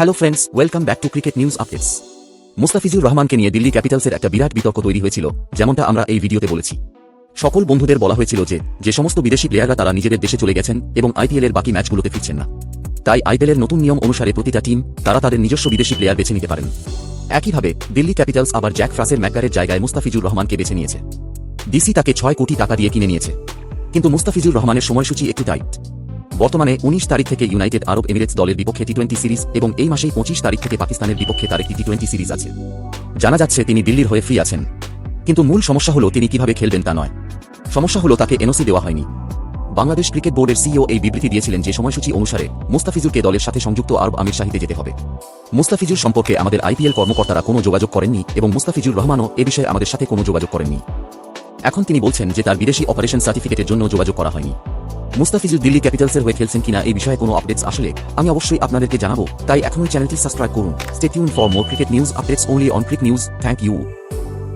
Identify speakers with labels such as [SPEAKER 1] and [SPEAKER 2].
[SPEAKER 1] Hello friends welcome back to cricket news updates Mustafizur রহমানকে নিয়ে দিল্লি ক্যাপিটালসের একটা বিরাট বিতর্ক তৈরি হয়েছিল, যেমনটা আমরা এই ভিডিওতে বলেছি। সকল বন্ধুদের বলা হয়েছিল যে যে সমস্ত বিদেশি প্লেয়াররা তারা নিজেদের দেশে চলে গেছেন এবং আইপিএল এর বাকি ম্যাচগুলোতে ফিরছেন না। তাই আইপিএল এর নতুন নিয়ম অনুসারে প্রতিটা টিম তারা তাদের নিজস্ব বিদেশি প্লেয়ার বেছে নিতে পারেন। একইভাবে, দিল্লি ক্যাপিটালস আবার জ্যাক ফ্রাসের ম্যাকারের জায়গায় মুস্তাফিজুর রহমানকে বেছে নিয়েছে। ডিসি তাকে ছয় কোটি টাকা দিয়ে কিনে নিয়েছে। কিন্তু মুস্তাফিজুর রহমানের সময়সূচি একটু টাইট বর্তমানে উনিশ তারিখ থেকে ইউনাইটেড আরব এমিরেটস দলের বিপক্ষে টি টোয়েন্টি সিরিজ এবং এই মাসেই পঁচিশ তারিখ থেকে পাকিস্তানের বিপক্ষে তার একটি টি টোয়েন্টি সিরিজ আছে। জানা যাচ্ছে তিনি দিল্লির হয়ে ফ্রি আছেন। কিন্তু মূল সমস্যা হলো তিনি কীভাবে খেলবেন তা নয়। সমস্যা হলো তাকে এনওসি দেওয়া হয়নি। বাংলাদেশ ক্রিকেট বোর্ডের সিইও এই বিবৃতি দিয়েছিলেন যে সময়সূচি অনুসারে মুস্তাফিজুরকে দলের সাথে সংযুক্ত আরব আমির শাহিতে যেতে হবে। মুস্তাফিজুর সম্পর্কে আমাদের আইপিএল কর্মকর্তারা কোনো যোগাযোগ করেননি এবং মুস্তাফিজুর রহমানও এ বিষয়ে আমাদের সাথে কোনো যোগাযোগ করেননি। এখন তিনি বলছেন যে তার বিদেশি অপারেশন সার্টিফিকেটের জন্য যোগাযোগ করা হয়নি। মুস্তাফিজুর দিল্লি ক্যাপিটালসের হয়ে খেলছেন কিনা এই বিষয়ে কোনো আপডেটস আসলে? আমি অবশ্যই আপনাদেরকে জানাব, তাই এখনই চ্যানেলটি সাবস্ক্রাইব করুন। Stay tuned for more cricket news updates only on Cric News thank you